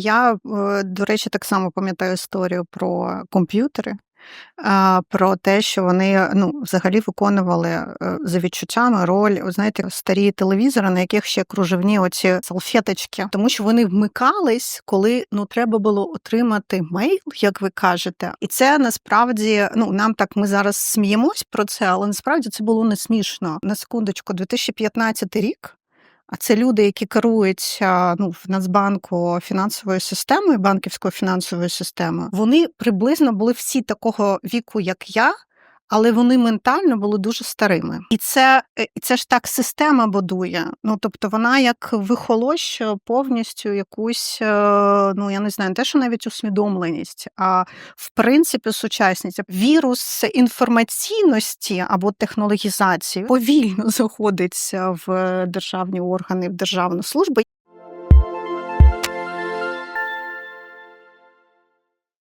Я, е, до речі, так само пам'ятаю історію про комп'ютери, про те, що вони ну, взагалі виконували е, за відчуттями роль, знаєте, старі телевізори, на яких ще кружевні оці салфеточки, тому що вони вмикались, коли ну треба було отримати мейл, як ви кажете. І це насправді ну нам так ми зараз сміємось про це, але насправді це було не смішно. На секундочку, 2015 рік. А це люди, які керують ну, в Нацбанку фінансовою системою, банківською фінансовою системою. Вони приблизно були всі такого віку, як я, але вони ментально були дуже старими. І це, е, і це ж так система будує. Ну тобто вона як вихолощує повністю якусь, е, ну я не знаю, те, що навіть усвідомленість, а в принципі сучасність. Вірус інформаційності або технологізації повільно заходить в державні органи, в державну службу.